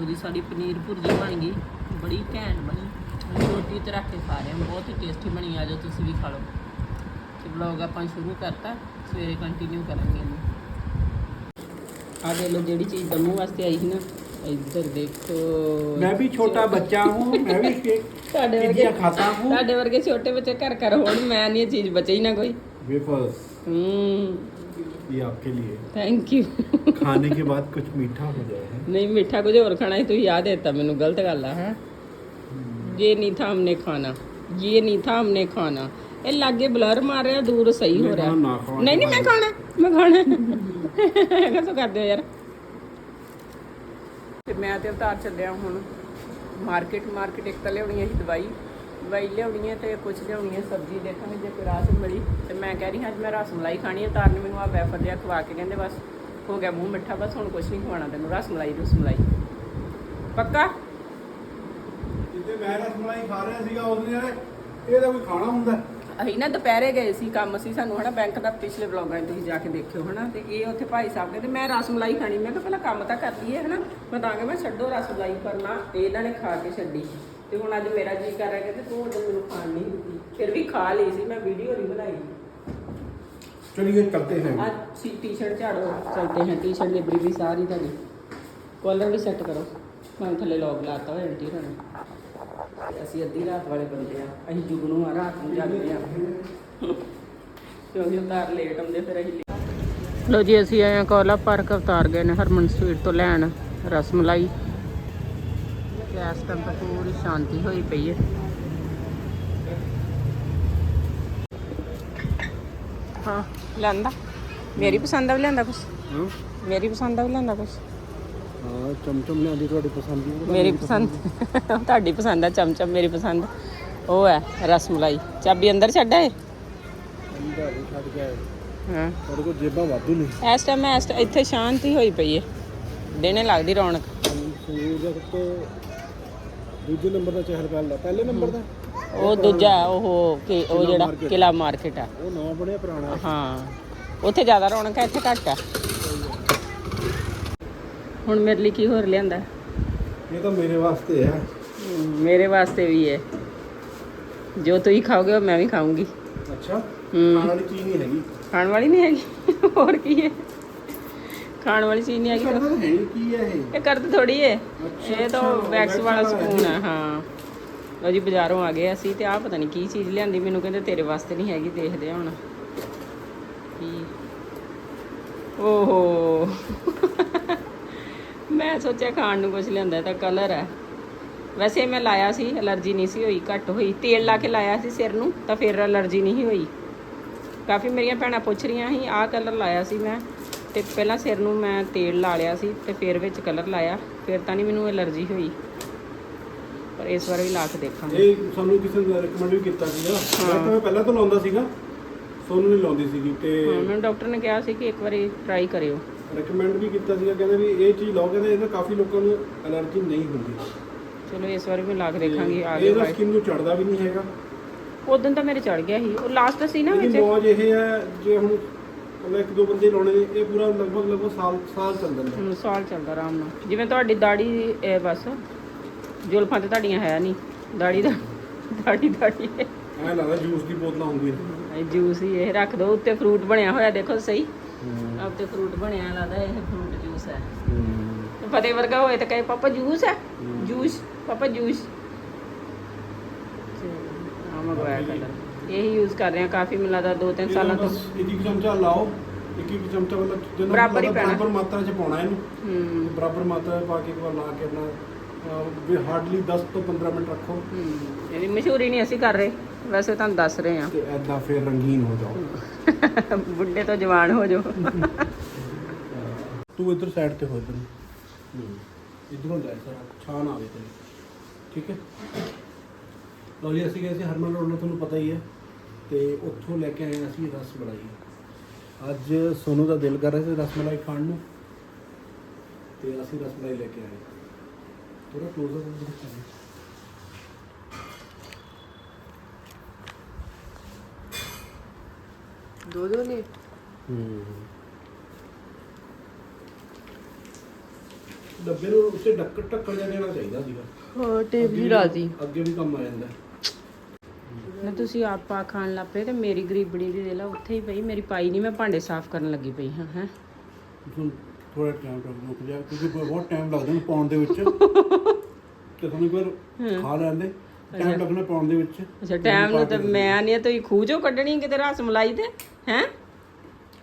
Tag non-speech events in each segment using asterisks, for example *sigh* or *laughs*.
ਉਹਦੀ ਸਾਡੀ ਪਨੀਰ ਭੁਰਜੀ ਬਣ ਗਈ। ਬੜੀ ਘੈਂਟ ਬਣੀ। ਰੋਟੀ ਤੇ ਰੱਖ ਕੇ ਖਾ ਰਹੇ ਹਾਂ। ਬਹੁਤ ਹੀ ਟੇਸਟੀ ਬਣੀ ਆ ਜੋ ਤੁਸੀਂ ਵੀ ਖਾ ਲਓ। ਤੇ ਵਲੌਗ ਆਪਾਂ ਸ਼ੁਰੂ ਕਰਤਾ। ਸਵੇਰੇ ਕੰਟੀਨਿਊ ਕਰਾਂਗੇ ਇਹਨੂੰ। ਆ ਦੇ ਲੋ ਜਿਹੜੀ ਚੀਜ਼ ਦਮੂ ਵਾਸਤੇ ਆਈ ਸੀ ਨਾ ਇੱਧਰ ਦੇਖੋ। ਮੈਂ ਵੀ ਛੋਟਾ ਬੱਚਾ ਹੂੰ ਮੈਂ ਵੀ ਤੁਹਾਡੇ ਵਰਗੇ ਖਾਤਾ ਹੂੰ। ਤੁਹਾਡੇ ਵਰਗੇ ਛੋਟੇ ਬੱਚੇ ਘਰ ਘਰ ਹੋਣ ਮੈਂ ਨਹੀਂ ਇਹ ਚੀਜ਼ ਬਚੇ ਨਾ ਕੋਈ। ਵੇਫਰਸ ਹੂੰ। ये आपके लिए ਥੈਂਕ ਯੂ खाने के बाद कुछ मीठा हो जाए है ਨਹੀਂ ਮਿੱਠਾ ਕੁਝ ਹੋਰ ਖਾਣਾ ਸੀ ਤੁਸੀਂ ਯਾਦ ਦਿੱਤਾ ਮੈਨੂੰ ਗਲਤ ਗੱਲ ਆ ਹੈ ये नहीं था हमने खाना ये नहीं था हमने खाना ਇਹ ਲਾਗੇ ਬਲਰ ਮਾਰ ਰਿਹਾ ਦੂਰ ਸਹੀ ਹੋ ਰਿਹਾ ना खाओ ਨਹੀਂ ਨਹੀਂ ਮੈਂ ਖਾਣਾ ਮੈਂ ਖਾਣਾ ਕਿਸੋ ਕਰਦੇ ਹੋ ਯਾਰ ਤੇ ਮੈਂ ਤੇ ਅਵਤਾਰ ਚੱਲਿਆ ਹੁਣ ਮਾਰਕੀਟ ਮਾਰਕੀਟ ਇੱਕ ਤਾਂ ਲਿਆਉਣੀ ਹੈ ਸੀ ਦਵਾਈ ਦਵਾਈ ਲਿਆਉਣੀ ਹੈ ਤੇ ਕੁਝ ਲਿਆਉਣੀ ਹੈ ਸਬਜ਼ੀ ਦੇਖਾਂਗੇ ਜੇ ਕੋਈ ਨੂੰ ਮਿਲੀ। ਤੇ ਮੈਂ ਕਹਿ ਰਹੀ ਹਾਂ ਅੱਜ ਮੈਂ ਰਸ ਮਲਾਈ ਖਾਣੀ ਹੈ ਤਾਰ ਨੇ ਮੈਨੂੰ ਆ ਵੈਫਰ ਜਿਹਾ ਖਵਾ ਕੇ ਕਹਿੰਦੇ ਬਸ ਹੋ ਗਿਆ ਮੂੰਹ ਮਿੱਠਾ ਬਸ ਹੁਣ ਕੁਝ ਨਹੀਂ ਖਵਾਉਣਾ ਤੈਨੂੰ ਰਸ ਮਲਾਈ ਰਸ ਮਲਾਈ। ਪੱਕਾ? ਜਿੱਦੇ ਮੈਂ ਰਸਮਲਾਈ ਖਾ ਰਿਹਾ ਸੀਗਾ ਉਸ ਦਿਨ ਯਾਰ ਇਹਦਾ ਕੋਈ ਖਾਣਾ ਹੁੰਦਾ? ਅਸੀਂ ਨਾ ਦੁਪਹਿਰੇ ਗਏ ਸੀ ਕੰਮ ਸੀ ਸਾਨੂੰ ਹਨਾ ਬੈਂਕ ਦਾ ਪਿਛਲੇ ਵਲੌਗਾਂ ਤੁਸੀਂ ਜਾ ਕੇ ਦੇਖਿਓ ਹਨਾ ਤੇ ਇਹ ਉੱਥੇ ਭਾਈ ਸਾਹਿਬ ਕਹਿੰਦੇ ਮੈਂ ਰਸ ਮਲਾਈ ਖਾਣੀ ਮੈਂ ਕਿਹਾ ਪਹਿਲਾਂ ਕੰਮ ਤਾਂ ਕਰ ਲਈਏ ਹਨਾ ਮੈਂ ਤਾਂ ਕਿ ਮੈਂ ਛੱਡੋ ਰਸ ਮਲਾਈ ਕਰਨਾ ਤੇ ਇਹਨਾਂ ਨੇ ਖਾ ਕੇ ਛੱਡੀ। ਤੇ ਹੁਣ ਅੱਜ ਮੇਰਾ ਜੀ ਕਰ ਰਿਹਾ ਕਿ ਤੂੰ ਉਦੋਂ ਮੈਨੂੰ ਖਾਣ ਨਹੀਂ ਦਿੱਤੀ ਫਿਰ ਵੀ ਖਾ ਲਈ ਸੀ ਮੈਂ ਵੀਡੀਓ ਨਹੀਂ ਬਣਾਈ चलिए करते हैं ਅੱਜ ਸੀ ਟੀ-ਸ਼ਰਟ ਝਾੜੋ ਚਲਤੇ हैं ਟੀ-ਸ਼ਰਟ ਲਿਬਰੀ ਵੀ ਸਾਰੀ ਤੁਹਾਡੀ ਕਾਲਰ ਵੀ ਸੈੱਟ ਕਰੋ ਮੈਂ ਥੱਲੇ ਲੌਗ ਲਾਤਾ ਹੋਇਆ ਆਂਟੀ ਹੋਣਾ ਤੇ ਅਸੀਂ ਅੱਧੀ ਰਾਤ ਵਾਲੇ ਬੰਦੇ ਆ ਅਸੀਂ ਜੁਗਨੂ ਆ ਰਾਤ ਨੂੰ ਜਾਗਦੇ ਆ ਕਿਉਂਕਿ ਉਤਾਰ ਲੇਟ ਆਉਂਦੇ ਫਿਰ ਅਸੀਂ ਲੋ ਜੀ ਅਸੀਂ ਆਏ ਆ ਕੋਲਾ ਪਾਰਕ ਉਤਾਰ ਗਏ ਨੇ ਹਰਮਨ ਸਵੀਟ ਤੋਂ ਲੈਣ ਰਸ ਮਲਾਈ ਤੇ ਇਸ ਟਾਈਮ ਤਾਂ ਪੂਰੀ ਸ਼ਾਂਤੀ ਹੋਈ ਪਈ ਹੈ। ਹਾਂ ਲੈਂਦਾ ਮੇਰੀ ਪਸੰਦ ਦਾ ਵੀ ਲੈਂਦਾ ਕੁਛ? ਹਾਂ। ਮੇਰੀ ਪਸੰਦ ਦਾ ਵੀ ਲੈਂਦਾ ਕੁਛ? ਹਾਂ ਚਮਚਮ ਲਿਆਂਦੀ ਤੁਹਾਡੀ ਪਸੰਦ ਦੀ ਮੇਰੀ ਪਸੰਦ *laughs* ਤੁਹਾਡੀ ਪਸੰਦ ਆ ਚਮਚਮ ਮੇਰੀ ਪਸੰਦ। ਉਹ ਹੈ ਰਸ ਮਲਾਈ। ਚਾਬੀ ਅੰਦਰ ਛੱਡ ਆਏ? ਅੰਦਰ ਹੀ ਛੱਡ ਗਿਆ ਹਾਂ। ਤੁਹਾਡੇ ਕੋਲ ਜੇਬਾਂ ਵਾਧੂ ਨੇ। ਇਸ ਟਾਈਮ ਇਸ ਇੱਥੇ ਸ਼ਾਂਤੀ ਹੋਈ ਪਈ ਹੈ। ਦਿਨੇ ਲੱਗਦੀ ਰੌਣਕ। ਸੂਰਜ ਤੋਂ ਦੂਜੇ ਨੰਬਰ ਦਾ ਚਹਿਲ ਪਹਿਲਾ ਪਹਿਲੇ ਨੰਬਰ ਦਾ? ਉਹ ਦੂਜਾ ਉਹ ਕਿ ਉਹ ਜਿਹੜਾ। ਕਿਲਾ ਮਾਰਕੀਟ ਆ। ਉਹ ਨਵਾਂ ਬਣਿਆ ਪੁਰਾਣਾ। ਹਾਂ ਉੱਥੇ ਜ਼ਿਆਦਾ ਰੌਣਕ ਹੈ ਇੱਥੇ ਘੱਟ ਆ। ਹੁਣ ਮੇਰੇ ਲਈ ਕੀ ਹੋਰ ਲਿਆਂਦਾ? ਇਹ ਤਾਂ ਮੇਰੇ ਵਾਸਤੇ ਹੈ ਮੇਰੇ ਵਾਸਤੇ ਵੀ ਹੈ। ਜੋ ਤੁਸੀਂ ਖਾਓਗੇ ਉਹ ਮੈਂ ਵੀ ਖਾਊਂਗੀ। ਅੱਛਾ? ਹੂੰ। ਖਾਣ ਵਾਲੀ ਚੀਜ਼ ਨਹੀਂ ਹੈਗੀ। ਖਾਣ ਵਾਲੀ ਨਹੀਂ ਹੈਗੀ ਹੋਰ ਕੀ ਹੈ? ਖਾਣ ਵਾਲੀ ਚੀਜ਼ ਨਹੀਂ ਹੈਗੀ। ਤਾਂ ਹੈ ਕੀ ਹੈ ਇਹ? ਇਹ ਕਰਦ ਥੋੜੀ ਹੈ ਇਹ ਤਾਂ ਵੈਕਸ ਵਾਲਾ ਵਾਲਾ ਹੈ ਹੈ। ਲਓ ਜੀ ਬਾਜ਼ਾਰੋਂ ਆ ਗਏ ਅਸੀਂ ਤੇ ਆਹ ਪਤਾ ਨਹੀਂ ਕੀ ਚੀਜ਼ ਲਿਆਂਦੀ। ਮੈਨੂੰ ਕਹਿੰਦੇ ਤੇਰੇ ਵਾਸਤੇ ਨਹੀਂ ਹੈਗੀ ਦੇਖਦੇ ਹੁਣ। ਕੀ? ਓਹੋ। ਮੈਂ ਸੋਚਿਆ ਖਾਣ ਨੂੰ ਕੁਝ ਲਿਆਂਦਾ ਤਾਂ ਕਲਰ ਹੈ। ਵੈਸੇ ਮੈਂ ਲਾਇਆ ਸੀ ਅਲਰਜੀ ਨਹੀਂ ਸੀ ਹੋਈ ਘੱਟ ਹੋਈ। ਤੇਲ ਲਾ ਕੇ ਲਾਇਆ ਸੀ ਸਿਰ ਨੂੰ ਤਾਂ ਫਿਰ ਅਲਰਜੀ ਨਹੀਂ ਹੋਈ। ਕਾਫੀ ਮੇਰੀਆਂ ਭੈਣਾਂ ਪੁੱਛ ਰਹੀਆਂ ਸੀ ਆਹ ਕਲਰ ਲਾਇਆ ਸੀ ਮੈਂ। ਤੇ ਪਹਿਲਾਂ ਸਿਰ ਨੂੰ ਮੈਂ ਤੇਲ ਲਾ ਲਿਆ ਸੀ ਤੇ ਫਿਰ ਵਿੱਚ ਕਲਰ ਲਾਇਆ ਫਿਰ ਤਾਂ ਨਹੀਂ ਮੈਨੂੰ ਅਲਰਜੀ ਹੋਈ। ਪਰ ਇਸ ਵਾਰ ਵੀ ਲਾ ਕੇ ਦੇਖਾਂਗੇ। ਇਹ ਸਾਨੂੰ ਕਿਸੇ ਨੇ ਰეკਮੈਂਡ ਵੀ ਕੀਤਾ ਸੀਗਾ। ਡਾਕਟਰ ਮੈਂ ਪਹਿਲਾਂ ਤੋਂ ਲਾਉਂਦਾ ਸੀਗਾ ਸੋਨੂੰ ਨਹੀਂ ਲਾਉਂਦੀ ਸੀਗੀ ਤੇ ਮੈਨੂੰ ਡਾਕਟਰ ਨੇ ਕਿਹਾ ਸੀ ਕਿ ਇੱਕ ਵਾਰੀ ਟਰਾਈ ਕਰਿਓ। ਰეკਮੈਂਡ ਵੀ ਕੀਤਾ ਸੀਗਾ ਕਹਿੰਦੇ ਵੀ ਇਹ ਚੀਜ਼ ਲਾਓ ਕਹਿੰਦੇ ਇਹਦਾ ਕਾਫੀ ਲੋਕਾਂ ਨੂੰ ਅਲਰਜੀ ਨਹੀਂ ਹੁੰਦੀ। ਚਲੋ ਇਸ ਵਾਰ ਵੀ ਲਾ ਕੇ ਦੇਖਾਂਗੇ ਆ ਗਿਆ ਇਹਦਾ ਸਕਿਨ ਨੂੰ ਚੜਦਾ ਵੀ ਨਹੀਂ ਹੈਗਾ। ਉਦੋਂ ਤਾਂ ਮੇਰੇ ਚੜ ਗਿਆ ਸੀ। ਉਹ ਲਾਸਟ ਸੀ ਨਾ ਵਿੱਚ। ਮੌਜ ਇਹ ਹੈ ਜੇ ਹੁਣ ਮਤਲਬ ਇੱਕ ਦੋ ਬੰਦੇ ਲਾਉਣੇ ਨੇ ਇਹ ਪੂਰਾ ਲਗਭਗ ਲਗਭਗ ਸਾਲ ਸਾਲ ਚੱਲ ਜਾਂਦਾ ਹੁਣ ਸਾਲ ਚੱਲਦਾ ਆਰਾਮ ਨਾਲ। ਜਿਵੇਂ ਤੁਹਾਡੀ ਦਾੜੀ ਇਹ ਬਸ ਜੁਲਫਾਂ ਤੇ ਤੁਹਾਡੀਆਂ ਹੈ ਨਹੀਂ। ਦਾੜੀ ਦਾ ਦਾੜੀ ਦਾੜੀ ਹੈ। ਐਂ ਲੱਗਦਾ ਜੂਸ ਦੀ ਬੋਤਲਾਂ ਹੁੰਦੀਆਂ ਇਹ ਜੂਸ ਹੀ ਇਹ ਰੱਖ ਦੋ ਉੱਤੇ ਫਰੂਟ ਬਣਿਆ ਹੋਇਆ ਦੇਖੋ ਸਹੀ। ਆਹ ਉੱਤੇ ਫਰੂਟ ਬਣਿਆ ਲੱਗਦਾ ਇਹ ਫਰੂਟ ਜੂਸ ਹੈ। ਤੇ ਫਤਿਹ ਵਰਗਾ ਹੋਏ ਤਾਂ ਕਹੇ ਪਾਪਾ ਜੂਸ ਹੈ? ਜੂਸ? ਪਾਪਾ ਜੂਸ? ਆ ਮੰਗਵਾਇਆ ਕਲਰ ਇਹੀ ਯੂਜ਼ ਕਰ ਰਹੇ ਹਾਂ ਕਾਫੀ ਮੈਨੂੰ ਲੱਗਦਾ 2-3 ਸਾਲਾਂ ਤੋਂ। ਇੱਕ ਇੱਕ ਚਮਚਾ ਲਾਓ ਇੱਕ ਇੱਕ ਚਮਚਾ ਮਤਲਬ ਜਿਹਨੂੰ ਬਰਾਬਰ ਹੀ ਪੈਣਾ। ਬਰਾਬਰ ਮਾਤਰਾ 'ਚ ਪਾਉਣਾ ਇਹਨੂੰ। ਹੂੰ। ਬਰਾਬਰ ਮਾਤਰਾ 'ਚ ਪਾ ਕੇ ਇੱਕ ਵਾਰ ਲਾ ਕੇ ਆਪਣਾ ਵੀ ਹਾਰਡਲੀ 10 ਤੋਂ 15 ਮਿੰਟ ਰੱਖੋ। ਹੂੰ। ਇਹਦੀ ਮਸ਼ਹੂਰੀ ਨਹੀਂ ਅਸੀਂ ਕਰ ਰਹੇ ਵੈਸੇ ਤੁਹਾਨੂੰ ਦੱਸ ਰਹੇ ਹਾਂ। ਤੇ ਐਦਾਂ ਫੇਰ ਰੰਗੀਨ ਹੋ ਜਾਓ। *laughs* ਬੁੱਢੇ ਤੋਂ ਜਵਾਨ ਹੋ ਜਾਓ। ਤੂੰ ਇੱਧਰ ਸਾਈਡ ਤੇ ਹੋ ਇੱਧਰ ਇੱਧਰੋਂ ਲੈ ਸਾਰਾ ਛਾਨ ਆਵੇ ਤੇ ਠੀਕ ਹੈ? ਲਓ ਜੀ ਅਸੀਂ ਗਏ ਸੀ ਹਰਮਨ ਰੋਡ ਨੂੰ ਤੁਹਾਨੂੰ ਪਤਾ ਹੀ ਹੈ। ਤੇ ਉੱਥੋਂ ਲੈ ਕੇ ਆਏ ਹਾਂ ਅਸੀਂ ਰਸ ਮਲਾਈ। ਅੱਜ ਸੋਨੂ ਦਾ ਦਿਲ ਕਰ ਰਿਹਾ ਸੀ ਰਸ ਮਲਾਈ ਖਾਣ ਨੂੰ। ਤੇ ਅਸੀਂ ਰਸ ਮਲਾਈ ਲੈ ਕੇ ਆਏ ਥੋੜਾ ਕਲੋਜ਼ ਅਪ ਕਰੀਏ। ਦੋ ਦੋ ਨੇ? ਹੂੰ। ਡੱਬੇ ਨੂੰ ਉਸੇ ਡੱਕ ਢੱਕਣ ਜਿਹਾ ਦੇਣਾ ਚਾਹੀਦਾ ਸੀਗਾ। ਹਾਂ ਟੇਪ ਜੀ ਰਾਜੀ। ਅੱਗੇ ਵੀ ਕੰਮ ਆ ਜਾਂਦਾ। ਨਾ ਤੁਸੀਂ ਆਪਾ ਖਾਣ ਲੱਪੇ ਤੇ ਮੇਰੀ ਗਰੀਬਣੀ ਦੀ ਦੇ ਲਾ ਉੱਥੇ ਹੀ ਪਈ ਮੇਰੀ ਪਾਈ ਨਹੀਂ ਮੈਂ ਭਾਂਡੇ ਸਾਫ਼ ਕਰਨ ਲੱਗੀ ਪਈ ਹਾਂ ਹੈ। ਥੋੜਾ ਟਾਈਮ ਤੱਕ ਰੁਕ ਜਾ ਕਿਉਂਕਿ ਬਹੁਤ ਟਾਈਮ ਲੱਗਦਾ ਨੂੰ ਪਾਉਣ ਦੇ ਵਿੱਚ। *laughs* ਤੇ ਤੁਹਾਨੂੰ ਵਾਰ ਖਾ ਲੈਂਦੇ। ਟਾਈਮ ਲੱਗਣਾ ਪਾਉਣ ਦੇ ਵਿੱਚ। ਅੱਛਾ ਟਾਈਮ ਨੂੰ ਤਾਂ ਮੈਂ ਨਹੀਂ ਤੁਸੀਂ ਖੂਜੋ ਕੱਢਣੀ ਕਿਤੇ ਰਸ ਮਲਾਈ ਤੇ ਹੈ?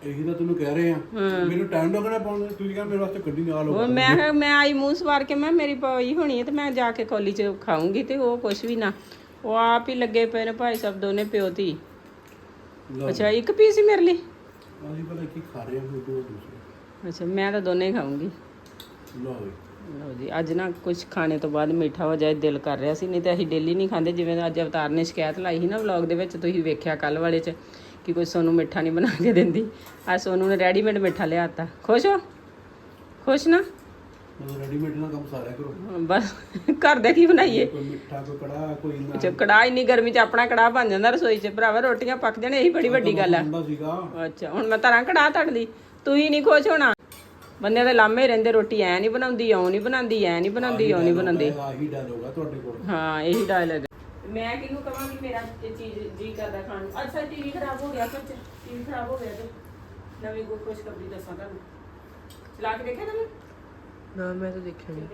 ਇਹੀ ਤਾਂ ਤੈਨੂੰ ਕਹਿ ਰਹੇ ਆ। ਮੈਨੂੰ ਟਾਈਮ ਲੱਗਣਾ ਪਾਉਣ ਦੇ ਤੁਸੀਂ ਕਹਿੰਦੇ ਮੇਰੇ ਵਾਸਤੇ ਕੱਢੀ ਨਾਲ ਉਹ ਮੈਂ ਮੈਂ ਆਈ ਮੂੰਹ ਸਵਾਰ ਕੇ ਮੈਂ ਮੇਰੀ ਪਾਈ ਹੋਣੀ ਹੈ ਤੇ ਮੈਂ ਜਾ ਕੇ ਕੋਲੀ ਚ ਖਾਉਂਗੀ ਤੇ ਉਹ ਕੁਛ ਵੀ ਨਾ। ਉਹ ਆਪ ਹੀ ਲੱਗੇ ਪਏ ਨੇ ਭਾਈ ਸਾਹਿਬ ਦੋਨੇ ਪਿਓ ਧੀ। ਅੱਛਾ ਇੱਕ ਪੀਸ ਹੀ ਮੇਰੇ ਲਈ? ਅਸੀਂ ਪਤਾ ਕੀ ਖਾ ਰਹੇ ਹਾਂ ਕੋਈ ਦੋ ਦੂਸਰੇ ਅੱਛਾ ਮੈਂ ਤਾਂ ਦੋਨੇ ਹੀ ਲਓ ਵੀ ਲਓ ਜੀ ਅੱਜ ਨਾ ਕੁਝ ਖਾਣੇ ਤੋਂ ਬਾਅਦ ਮਿੱਠਾ ਹੋ ਜਾਏ ਦਿਲ ਕਰ ਰਿਹਾ ਸੀ ਨਹੀਂ ਤਾਂ ਅਸੀਂ ਡੇਲੀ ਨਹੀਂ ਖਾਂਦੇ ਜਿਵੇਂ ਅੱਜ ਅਵਤਾਰ ਨੇ ਸ਼ਿਕਾਇਤ ਲਾਈ ਸੀ ਨਾ ਵਲੌਗ ਦੇ ਵਿੱਚ ਤੁਸੀਂ ਵੇਖਿਆ ਕੱਲ ਵਾਲੇ 'ਚ ਕਿ ਕੋਈ ਸੋਨੂੰ ਮਿੱਠਾ ਨਹੀਂ ਬਣਾ ਕੇ ਦਿੰਦੀ। ਅੱਜ ਸੋਨੂੰ ਨੇ ਰੈਡੀਮੇਡ ਮਿੱਠਾ ਲਿਆਤਾ। ਖੁਸ਼ ਹੋ? ਖੁਸ਼ ਨਾ? ਮਤਲਬ ਰੈਡੀਮੇਡ ਨਾਲ ਕੰਮ ਸਾਰਿਆ ਕਰੋ। ਬਸ ਘਰ ਦੇ ਕੀ ਬਣਾਈਏ? ਕੋਈ ਮਿੱਠਾ ਕੋਈ ਕੜਾ ਕੋਈ ਨਾ ਅੱਛਾ ਕੜਾਹ ਇੰਨੀ ਗਰਮੀ 'ਚ ਆਪਣਾ ਕੜਾਹ ਬਣ ਜਾਂਦਾ ਰਸੋਈ 'ਚ ਭਰਾਵਾ ਰੋਟੀਆਂ ਪੱਕ ਜਾਣ ਇਹੀ ਬੜੀ ਵੱਡੀ ਗੱਲ ਆ। ਹੁੰਦਾ ਸੀਗਾ। ਅੱਛਾ ਹੁਣ ਮੈਂ ਤਰਾਂ ਕੜਾਹ ਤੜਦੀ ਤੂੰ ਹੀ ਨਹੀਂ ਖੁਸ਼ ਹੋਣਾ। ਬੰਦੇ ਦੇ ਲਾਮੇ ਰਹਿੰਦੇ ਰੋਟੀ ਐ ਨਹੀਂ ਬਣਾਉਂਦੀ ਇਉਂ ਨਹੀਂ ਬਣਾਉਂਦੀ ਐ ਨਹੀਂ ਬਣਾਉਂਦੀ ਇਉਂ ਨਹੀਂ ਬਣਾਉਂਦੀ। ਆਹੀ ਡਾਇਲੋਗ ਆ ਤੁਹਾਡੇ ਕੋਲ। ਹਾਂ ਇਹੀ ਡਾਇਲੌਗ ਮੈਂ ਕਿਹਨੂੰ ਕਵਾਂਗੀ ਮੇਰਾ ਇਹ ਚੀਜ਼ ਜੀ ਕਰਦਾ ਖਾਣ ਨੂੰ? ਅੱਛਾ ਟੀਵੀ ਖਰਾਬ ਹੋ ਗਿਆ ਸੱਚ। ਟੀਵੀ ਖਰਾਬ ਹੋ ਗਿਆ ਤੇ ਨਵੀਂ ਕੋਈ ਖੁਸ਼ਖਬਰੀ ਦੱਸਾਂ ਤੁਹਾਨੂੰ। ਚਲਾ ਕੇ ਦੇਖਿਆ ਤੁਹਾਨੂੰ? ਨਾ ਮੈਂ ਤਾਂ ਦੇਖਿਆ ਨਹੀਂ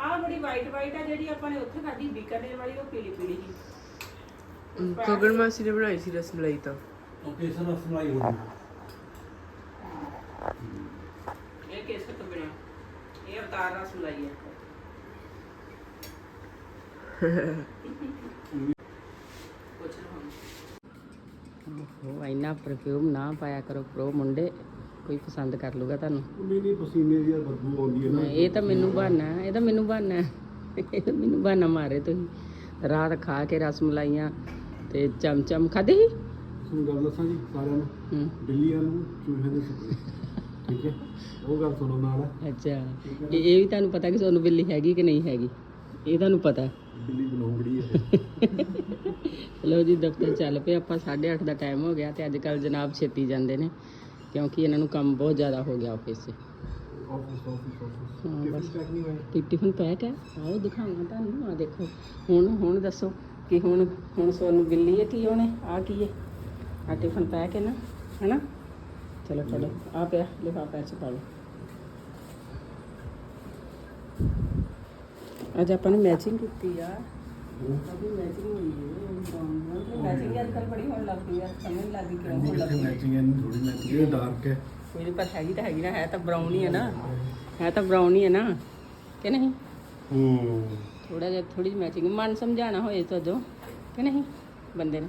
ਆਹ ਬੜੀ ਵਾਈਟ ਵਾਈਟ ਆ ਜਿਹੜੀ ਆਪਾਂ ਨੇ ਉੱਥੇ ਖਾਧੀ ਬੀਕਾਨੇਰ ਵਾਲੀ ਉਹ ਪੀਲੀ ਪੀਲੀ ਸੀ। ਕਗਨ ਮਾਸੀ ਨੇ ਬਣਾਈ ਸੀ ਰਸ ਮਲਾਈ ਤਾਂ। ਓਕੇ ਸਰ ਰਸਮਲਾਈ ਹੋਣੀ? ਇਹ ਕਿਸ ਤੋਂ ਬਣਿਆ? ਇਹ ਅਵਤਾਰ ਰਸ ਮਲਾਈ ਹੈ *laughs* ਪੁੱਛ ਲਓ ਉਹ ਇੰਨਾ ਪਰਫਿਊਮ ਨਾ ਪਾਇਆ ਕਰੋ ਪ੍ਰੋ ਮੁੰਡੇ। ਕੋਈ ਪਸੰਦ ਕਰ ਲੂਗਾ ਤੁਹਾਨੂੰ। ਨਹੀਂ ਨਹੀਂ ਪਸੀਨੇ ਦੀ ਬਦਬੂ ਆਉਂਦੀ ਹੈ ਨਾ। ਇਹ ਤਾਂ ਮੈਨੂੰ ਬਹਾਨਾ ਹੈ, ਇਹ ਤਾਂ ਮੈਨੂੰ ਬਹਾਨਾ ਹੈ। ਇਹ ਤਾਂ ਮੈਨੂੰ ਬਹਾਨਾ ਮਾਰੇ ਤੁਸੀਂ। ਰਾਤ ਖਾ ਕੇ ਰਸ ਮਲਾਈਆਂ ਤੇ ਚਮਚਮ ਖਾਧੀ ਸੀ? ਤੁਹਾਨੂੰ ਗੱਲ ਦੱਸਾਂ ਜੀ ਸਾਰਿਆਂ ਨੂੰ। ਹੂੰ। ਬਿੱਲੀਆਂ ਨੂੰ ਚੂਹਿਆਂ ਦੇ ਸੁਪਨੇ ਠੀਕ ਹੈ? ਉਹ ਗੱਲ ਸੁਣੋ ਨਾਲ। ਅੱਛਾ। ਇਹ ਇਹ ਵੀ ਤੁਹਾਨੂੰ ਪਤਾ ਕਿ ਤੁਹਾਨੂੰ ਬਿੱਲੀ ਹੈਗੀ ਕਿ ਨਹੀਂ ਹੈਗੀ? ਇਹ ਤੁਹਾਨੂੰ ਪਤਾ ਹੈ। ਬਿੱਲੀ ਬਲੌਂਗੜੀ ਹੈ। ਲਓ ਜੀ ਦਫ਼ਤਰ ਚੱਲ ਪਏ। ਆਪਾਂ 8:30 ਦਾ ਟਾਈਮ ਹੋ ਗਿਆ ਤੇ ਅੱਜ ਕੱਲ ਜਨਾਬ ਛੇਤੀ ਜਾਂਦੇ ਨੇ। ਕਿਉਂਕਿ ਇਹਨਾਂ ਨੂੰ ਕੰਮ ਬਹੁਤ ਜ਼ਿਆਦਾ ਹੋ ਗਿਆ ਆਫਿਸ 'ਚ। ਆਫਿਸ ਆਫਿਸ ਆਫਿਸ ਹਾਂ, ਟਿਫਨ ਬਸ। ਪੈਕ ਨਹੀਂ ਟਿਫਨ ਪੈਕ ਹੈ? ਆਓ ਦਿਖਾਵਾਂ ਤੁਹਾਨੂੰ ਆ ਦੇਖੋ। ਹੁਣ ਹੁਣ ਦੱਸੋ ਕਿ ਹੁਣ ਹੁਣ ਸੋਨੂੰ ਬਿੱਲੀ ਹੈ ਕੀ ਹੋਣੇ ਆ ਕੀ ਹੈ? ਆ ਟਿਫਨ ਪੈਕ ਹੈ ਨਾ ਹੈਨਾ? ਚਲੋ ਚਲੋ ਆ ਪਿਆ ਲਿਫਾਫਾ ਚ ਪਾ ਲਓ। ਅੱਜ ਆਪਾਂ ਨੇ ਮੈਚਿੰਗ ਕੀਤੀ ਆ। ਅਭੀ ਮੈਚਿੰਗ ਹੋਈ ਹੈ ਮੈਚਿੰਗ ਅੱਜ ਕੱਲ ਬੜੀ ਹੋਣ ਲੱਗ ਪਈ ਆ ਸਮਝ ਨੀ ਲੱਗੀ ਕਿਉਂ ਹੋਣ ਲੱਗ ਪਈ ਮੈਚਿੰਗ ਹੈ ਥੋੜੀ ਮੈਚਿੰਗ ਇਹ ਡਾਰਕ ਹੈ। ਕੋਈ ਨਹੀਂ ਪਰ ਹੈਗੀ ਤਾਂ ਹੈਗੀ ਨਾ ਹੈ ਤਾਂ ਬਰਾਊਨ ਹੀ ਹੈ ਨਾ। ਹੈ ਤਾਂ ਬਰਾਊਨ ਹੀ ਹੈ ਨਾ ਕਿ ਨਹੀਂ? ਹੂੰ। ਥੋੜਾ ਜਿਹਾ ਥੋੜੀ ਮੈਚਿੰਗ ਮਨ ਸਮਝਾਣਾ ਹੋਏ ਤਾਂ ਜੋ ਕਿ ਨਹੀਂ ਬੰਦੇ ਨੇ?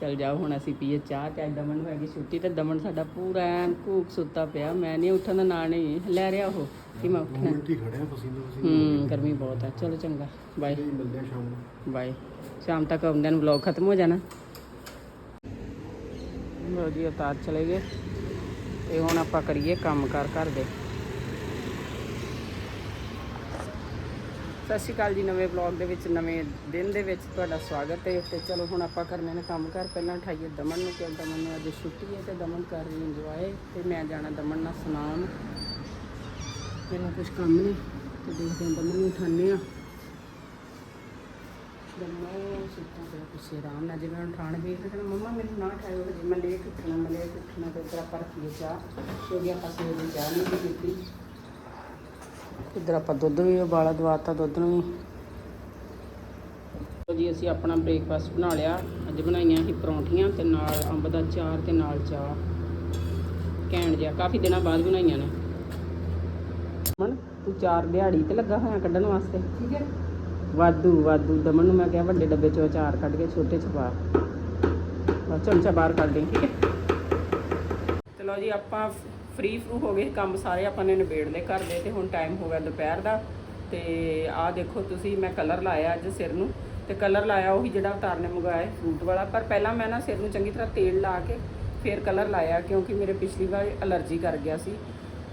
ਚਲ ਜਾਓ ਹੁਣ ਅਸੀਂ ਪੀਏ ਚਾਹ ਤੇ ਅੱਜ ਦਮਨ ਨੂੰ ਹੈਗੀ ਛੁੱਟੀ ਤੇ ਦਮਨ ਸਾਡਾ ਪੂਰਾ ਐਨ ਕੂਕ ਸੁੱਤਾ ਪਿਆ ਮੈਂ ਨਹੀਂ ਉੱਠਣ ਦਾ ਨਾਂ ਨਹੀਂ ਲੈ ਰਿਹਾ ਉਹ। ਕਿ ਮੈਂ ਉੱਠਣਾ। ਮਿੰਟ ਹੀ ਖੜਿਆ ਪਸੀਨੇ ਪਸੀਨੇ ਹੂੰ ਗਰਮੀ ਬਹੁਤ ਹੈ ਚਲੋ ਚੰਗਾ। ਬਾਏ ਮਿਲਦੇ ਆ ਸ਼ਾਮ ਨੂੰ। ਬਾਏ ਸ਼ਾਮ ਤੱਕ ਆਉਂਦਿਆਂ ਨੂੰ ਵਲੌਗ ਖਤਮ ਹੋ ਜਾਣਾ। ਲੋ ਜੀ ਉਤਾਰ ਚਲੇ ਗਏ। ਤੇ ਹੁਣ ਆਪਾਂ ਕਰੀਏ ਕੰਮ ਕਾਰ ਘਰ ਦੇ। ਸਤਿ ਸ਼੍ਰੀ ਅਕਾਲ ਜੀ ਨਵੇਂ ਵਲੌਗ ਦੇ ਵਿੱਚ ਨਵੇਂ ਦਿਨ ਦੇ ਵਿੱਚ ਤੁਹਾਡਾ ਸਵਾਗਤ ਹੈ। ਤੇ ਚਲੋ ਹੁਣ ਆਪਾਂ ਕਰਨੇ ਨੇ ਕੰਮ ਕਰ। ਪਹਿਲਾਂ ਉਠਾਈਏ ਦਮਨ ਨੂੰ ਕਿ ਦਮਨ ਨੂੰ ਅੱਜ ਛੁੱਟੀ ਹੈ ਤੇ ਦਮਨ ਕਰ ਰਹੀ ਇੰਜੋਏ ਤੇ ਮੈਂ ਜਾਣਾ ਦਮਨ ਨਾਲ ਸੁਨਾਮ ਮੈਨੂੰ ਕੁਝ ਕੰਮ ਨਹੀਂ ਤੇ ਦੇਖਦੇ ਹਾਂ ਦਮਨ ਨੂੰ ਉਠਾਉਂਦੇ ਹਾਂ। ਦਮੋ ਸੁੱਤਾ ਪਿਆ ਪਿੱਛੇ ਆਰਾਮ ਨਾਲ ਜਿਵੇਂ ਹੁਣ ਠਾਣ ਵੀ ਤੇ ਮੰਮਾ ਮੈਨੂੰ ਨਾ ਠਾਇਓ ਹਜੇ, ਮੈਂ ਲੇਟ ਉੱਠਣਾ, ਮੈਂ ਲੇਟ ਉੱਠਣਾ ਤੇ ਤੇਰਾ ਪਰ ਪੀਏ ਚਾਹ। ਕਿਉਂਕਿ ਆਪਾਂ ਸਵੇਰ ਦੀ ਚਾਹ ਨਹੀਂ ਸੀ ਪੀਤੀ। ਇੱਧਰ ਆਪਾਂ ਦੁੱਧ ਵੀ ਉਬਾਲਾ ਦਵਾਤਾ, ਦੁੱਧ ਨੂੰ ਵੀ। ਜੀ, ਅਸੀਂ ਆਪਣਾ ਬ੍ਰੇਕਫਾਸਟ ਬਣਾ ਲਿਆ। ਅੱਜ ਬਣਾਈਆਂ ਸੀ ਪਰੌਂਠੀਆਂ ਤੇ ਨਾਲ ਅੰਬ ਦਾ ਚਾਰ ਤੇ ਨਾਲ ਚਾਹ। ਘੈਂਟ ਜਿਹਾ, ਕਾਫੀ ਦਿਨਾਂ ਬਾਅਦ ਬਣਾਈਆਂ ਨੇ। ਮਨ ਤੂੰ ਚਾਰ ਦਿਹਾੜੀ ਤੇ ਲੱਗਾ ਹੋਇਆ ਕੱਢਣ ਵਾਸਤੇ। ਠੀਕ ਹੈ। ਵਾਧੂ ਵਾਧੂ। ਦਮਨ ਨੂੰ ਮੈਂ ਕਿਹਾ ਵੱਡੇ ਡੱਬੇ ਚੋਂ ਅਚਾਰ ਕੱਢ ਕੇ ਛੋਟੇ ਚ ਪਾ ਬਸ ਚਮਚਾ ਬਾਹਰ ਕੱਢ ਦੇ ਠੀਕ ਹੈ। ਲਓ ਜੀ ਆਪਾਂ ਫ੍ਰੀ ਫਰੂ ਹੋ ਗਏ। ਕੰਮ ਸਾਰੇ ਆਪਾਂ ਨੇ ਨਿਬੇੜ ਲਏ ਘਰ ਦੇ ਤੇ ਹੁਣ ਟਾਈਮ ਹੋ ਗਿਆ ਦੁਪਹਿਰ ਦਾ। ਤੇ ਆਹ ਦੇਖੋ ਤੁਸੀਂ ਮੈਂ ਕਲਰ ਲਾਇਆ ਅੱਜ ਸਿਰ ਨੂੰ। ਤੇ ਕਲਰ ਲਾਇਆ ਉਹੀ ਜਿਹੜਾ ਅਵਤਾਰ ਨੇ ਮੰਗਵਾਇਆ ਫਰੂਟ ਵਾਲਾ। ਪਰ ਪਹਿਲਾਂ ਮੈਂ ਨਾ ਸਿਰ ਨੂੰ ਚੰਗੀ ਤਰ੍ਹਾਂ ਤੇਲ ਲਾ ਕੇ ਫਿਰ ਕਲਰ ਲਾਇਆ ਕਿਉਂਕਿ ਮੇਰੇ ਪਿਛਲੀ ਵਾਰ ਅਲਰਜੀ ਕਰ ਗਿਆ ਸੀ।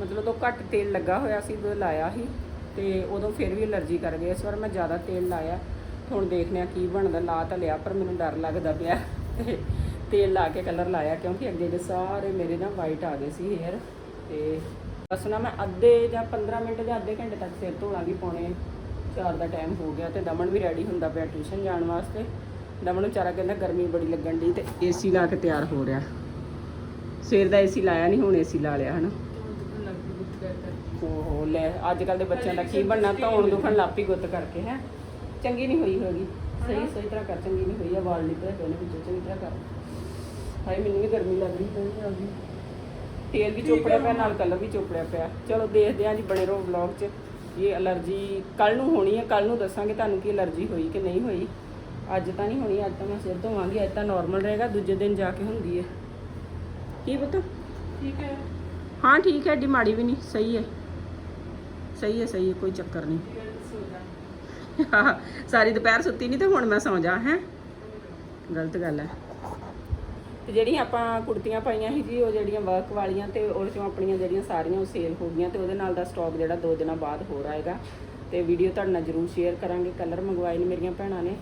ਮਤਲਬ ਉਹ ਘੱਟ ਤੇਲ ਲੱਗਾ ਹੋਇਆ ਸੀ ਜਦੋਂ ਲਾਇਆ ਸੀ ਤੇ ਉਦੋਂ ਫਿਰ ਵੀ ਅਲਰਜੀ ਕਰ ਗਈ ਇਸ ਵਾਰ ਮੈਂ ਜ਼ਿਆਦਾ ਤੇਲ ਲਾਇਆ। ਹੁਣ ਦੇਖਦੇ ਹਾਂ ਕੀ ਬਣਦਾ। ਲਾ ਤਾਂ ਲਿਆ, ਪਰ ਮੈਨੂੰ ਡਰ ਲੱਗਦਾ ਪਿਆ। ਤੇ ਤੇਲ ਲਾ ਕੇ ਕਲਰ ਲਾਇਆ, ਕਿਉਂਕਿ ਅੱਗੇ ਦੇ ਸਾਰੇ ਮੇਰੇ ਨਾ ਵਾਈਟ ਆ ਗਏ ਸੀ ਹੇਅਰ ਤੇ ਬਸ ਨਾ ਮੈਂ ਅੱਧੇ ਜਾਂ 15 ਮਿੰਟ ਜਾਂ ਅੱਧੇ ਘੰਟੇ ਤੱਕ ਸਿਰ ਧੋ ਲਾਂਗੀ ਪੌਣੇ 4 ਦਾ ਟਾਈਮ ਹੋ ਗਿਆ ਤੇ ਦਮਨ ਵੀ ਰੈਡੀ ਹੁੰਦਾ ਪਿਆ ਟਿਊਸ਼ਨ ਜਾਣ ਵਾਸਤੇ। ਦਮਨ ਵਿਚਾਰਾ ਕਹਿੰਦਾ ਗਰਮੀ ਬੜੀ ਲੱਗਣ ਦੀ ਤੇ ਏਸੀ ਲਾ ਕੇ ਤਿਆਰ ਹੋ ਰਿਹਾ। ਸਵੇਰ ਦਾ ਏਸੀ ਲਾਇਆ ਨਹੀਂ ਹੁਣ ਏਸੀ ਲਾ ਲਿਆ, ਹਨਾ? ਓਹੋ ਲੈ ਅੱਜ ਕੱਲ ਦੇ ਬੱਚਿਆਂ ਦਾ ਕੀ ਬਣਨਾ ਧੌਣ ਦੁਖਣ ਲੱਪੀ ਗੁੱਤ ਕਰਕੇ ਹੈ। ਚੰਗੀ ਨਹੀਂ ਹੋਈ ਹੋਗੀ। ਸਹੀ ਸਹੀ ਤਰ੍ਹਾਂ ਕਰ ਚੰਗੀ ਨਹੀਂ ਹੋਈ ਆ ਵਾਲ ਨਿਕਲੇ ਪਏ ਨੇ ਵਿੱਚੋਂ ਚੰਗੀ ਤਰ੍ਹਾਂ ਕਰ। ਹਾਏ ਮੈਨੂੰ ਵੀ ਗਰਮੀ ਲੱਗ ਰਹੀ ਪਈ ਆ ਵੀ ਤੇਲ ਵੀ ਚੋਪੜਿਆ ਪਿਆ ਨਾਲ ਕਲਰ ਵੀ ਚੋਪੜਿਆ ਪਿਆ। ਚਲੋ ਦੇਖਦੇ ਹਾਂ ਜੀ ਬਣੇ ਰਹੋ ਵਲੌਗ 'ਚ। ਇਹ ਅਲਰਜੀ ਕੱਲ ਨੂੰ ਹੋਣੀ ਹੈ ਕੱਲ ਨੂੰ ਦੱਸਾਂਗੇ ਤੁਹਾਨੂੰ ਕਿ ਅਲਰਜੀ ਹੋਈ ਕਿ ਨਹੀਂ ਹੋਈ। ਅੱਜ ਤਾਂ ਨਹੀਂ ਹੋਣੀ ਅੱਜ ਤਾਂ ਮੈਂ ਸਿਰ ਧੋਵਾਂਗੀ ਅੱਜ ਤਾਂ ਨਾਰਮਲ ਰਹੇਗਾ ਦੂਜੇ ਦਿਨ ਜਾ ਕੇ ਹੁੰਦੀ ਹੈ ਕੀ ਪਤਾ? ਠੀਕ ਹੈ। ਹਾਂ ਠੀਕ ਹੈ ਏਡੀ ਮਾੜੀ ਵੀ ਨਹੀਂ ਸਹੀ ਹੈ। ਸਹੀ ਹੈ ਸਹੀ ਹੈ, ਕੋਈ ਚੱਕਰ ਨਹੀਂ। ਸਾਰੀ ਦੁਪਹਿਰ ਸੁੱਤੀ ਨਹੀਂ ਤੇ ਹੁਣ ਮੈਂ ਸੌਂ ਜਾ, ਹੈ? ਗਲਤ ਗੱਲ ਹੈ। ਤੇ ਜਿਹੜੀਆਂ ਆਪਾਂ ਕੁੜਤੀਆਂ ਪਾਈਆਂ ਸੀ ਜੀ, ਉਹ ਜਿਹੜੀਆਂ ਵਰਕ ਵਾਲੀਆਂ ਤੇ ਉਹਦੇ ਚੋਂ ਆਪਣੀਆਂ ਜਿਹੜੀਆਂ ਸਾਰੀਆਂ ਉਹ ਸੇਲ ਹੋ ਗਈਆਂ ਤੇ ਉਹਦੇ ਨਾਲ ਦਾ ਸਟਾਕ ਜਿਹੜਾ ਦੋ ਦਿਨਾਂ ਬਾਅਦ ਹੋਰ ਆਏਗਾ। ਤੇ ਵੀਡੀਓ ਤੁਹਾਡੇ ਨਾਲ ਜ਼ਰੂਰ ਸ਼ੇਅਰ ਕਰਾਂਗੇ ਕਲਰ ਮੰਗਵਾਏ ਨੇ ਮੇਰੀਆਂ ਭੈਣਾਂ ਨੇ।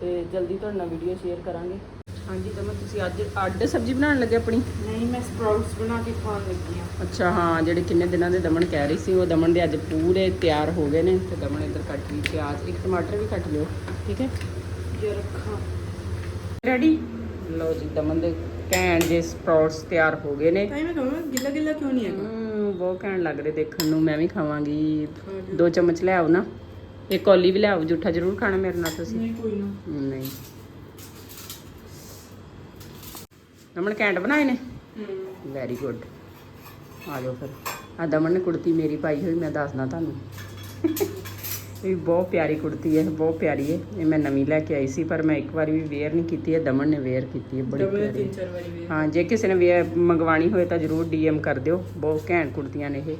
ਤੇ ਜਲਦੀ ਤੁਹਾਡੇ ਨਾਲ ਵੀਡੀਓ ਸ਼ੇਅਰ ਕਰਾਂਗੇ। ਹਾਂਜੀ ਤਾਂ ਮੈਂ ਤੁਸੀਂ ਅੱਜ ਅੱਡ ਸਬਜ਼ੀ ਬਣਾਉਣ ਲੱਗੇ ਆਪਣੀ? ਨਹੀਂ ਮੈਂ ਸਪਰਾਊਟਸ ਬਣਾ ਕੇ ਖਾਣ ਲੱਗੀ ਆ ਅੱਛਾ ਹਾਂ ਜਿਹੜੇ ਕਿੰਨੇ ਦਿਨਾਂ ਦੇ ਦਮਨ ਕਹਿ ਰਹੀ ਸੀ ਉਹ ਦਮਨ ਦੇ ਅੱਜ ਪੂਰੇ ਤਿਆਰ ਹੋ ਗਏ ਨੇ ਤੇ ਦਮਨ ਇੱਧਰ ਕੱਟ ਲਈ ਪਿਆਜ਼ ਇੱਕ ਟਮਾਟਰ ਵੀ ਕੱਟ ਲਿਓ ਠੀਕ ਹੈ? ਜੇ ਰੱਖਾਂ। ਰੈਡੀ ਲਓ ਜੀ ਦਮਨ ਦੇ ਘੈਂਟ ਜੇ ਸਪਰਾਊਟਸ ਤਿਆਰ ਹੋ ਗਏ ਨੇ। ਤਾਂ ਮੈਂ ਕਹਾਂ ਗਿੱਲਾ ਗਿੱਲਾ ਕਿਉਂ ਨਹੀਂ ਹੈਗਾ? ਬਹੁਤ ਘੈਂਟ ਲੱਗ ਰਹੇ ਦੇਖਣ ਨੂੰ ਮੈਂ ਵੀ ਖਾਵਾਂਗੀ। ਦੋ ਚਮਚ ਲੈ ਆਓ ਨਾ। ਇੱਕ ਕੌਲੀ ਵੀ ਲੈ ਆਓ ਜੂਠਾ ਜ਼ਰੂਰ ਖਾਣਾ ਮੇਰੇ ਨਾਲ ਤੁਸੀਂ। ਨਹੀਂ ਕੋਈ ਨਾ। ਨਹੀਂ। ਦਮਨ ਘੈਂਟ ਬਣਾਏ ਨੇ? ਹੂੰ। ਵੈਰੀ ਗੁੱਡ ਆ ਜਾਓ ਫਿਰ। ਆ ਦਮਨ ਨੇ ਕੁੜਤੀ ਮੇਰੀ ਪਾਈ ਹੋਈ ਮੈਂ ਦੱਸਦਾ ਤੁਹਾਨੂੰ। ਇਹ ਬਹੁਤ ਪਿਆਰੀ ਕੁੜਤੀ ਹੈ ਬਹੁਤ ਪਿਆਰੀ ਹੈ। ਇਹ ਮੈਂ ਨਵੀਂ ਲੈ ਕੇ ਆਈ ਸੀ ਪਰ ਮੈਂ ਇੱਕ ਵਾਰ ਵੀ ਵੇਅਰ ਨਹੀਂ ਕੀਤੀ ਹੈ। ਦਮਨ ਨੇ ਵੇਅਰ ਕੀਤੀ ਹੈ ਬੜੀ ਪਿਆਰੀ। ਹਾਂ ਜੇ ਕਿਸੇ ਨੇ ਵੇਅਰ ਮੰਗਵਾਣੀ ਹੋਏ ਤਾਂ ਜਰੂਰ ਡੀਐਮ ਕਰ ਦਿਓ। ਬਹੁਤ ਘੈਂਟ ਕੁੜਤੀਆਂ ਨੇ ਇਹ।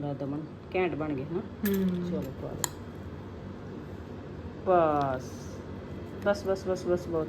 ਲਾ ਦਮਨ ਘੈਂਟ ਬਣ ਗਏ ਹਾਂ। ਚਲੋ ਪਾ ਬਸ। ਬਸ ਬਸ ਬਸ ਬਸ ਬਹੁਤ।